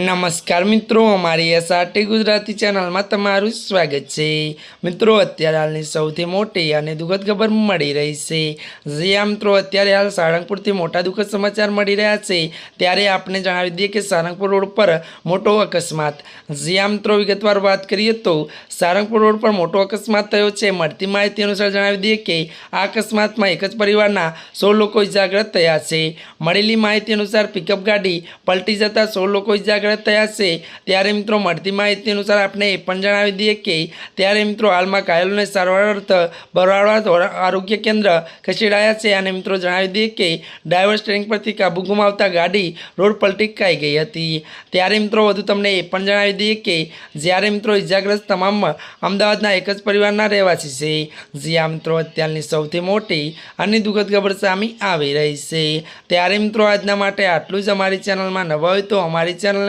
નમસ્કાર મિત્રો, અમારી એસઆરટી ગુજરાતી ચેનલમાં તમારું સ્વાગત છે. મિત્રો, અત્યારે હાલની સૌથી મોટી અને દુઃખદ ખબર મળી રહી છે. જે આ મિત્રો, અત્યારે હાલ સાળંગપુરથી મોટા દુઃખદ સમાચાર મળી રહ્યા છે. ત્યારે આપણે જણાવી દઈએ કે સારંગપુર રોડ પર મોટો અકસ્માત. જે આ મિત્રો, વિગતવાર વાત કરીએ તો સારંગપુર રોડ પર મોટો અકસ્માત થયો છે. મળતી માહિતી અનુસાર જણાવી દઈએ કે આ અકસ્માતમાં એક જ પરિવારના સોળ લોકો ઇજાગ્રસ્ત થયા છે. મળેલી માહિતી અનુસાર પિકઅપ ગાડી પલટી જતા સો લોકો ઇજાગ્રસ્ત થયા છે. ત્યારે મિત્રો મળતી માહિતી અનુસાર આપણે એ પણ જણાવી દઈએ કે ત્યારે મિત્રો હાલમાં ઘાયલોને સારવાર અર્થ બરવાળા આરોગ્ય કેન્દ્ર ખસેડાયા છે અને મિત્રો જણાવી દઈએ કે ડ્રાઈવર સ્ટેરિંગ પરથી કાબુ ગુમાવતા ગાડી રોડ પલટી ખાઈ ગઈ હતી. ત્યારે મિત્રો વધુ તમને એ પણ જણાવી દઈએ કે જ્યારે મિત્રો ઇજાગ્રસ્ત તમામ અમદાવાદના એક જ પરિવારના રહેવાસી છે. જ્યાં મિત્રો અત્યારની સૌથી મોટી અને દુઃખદ ખબર સામે આવી રહી છે. ત્યારે મિત્રો આજના માટે આટલું જ અમારી ચેનલમાં નવા હોય તો અમારી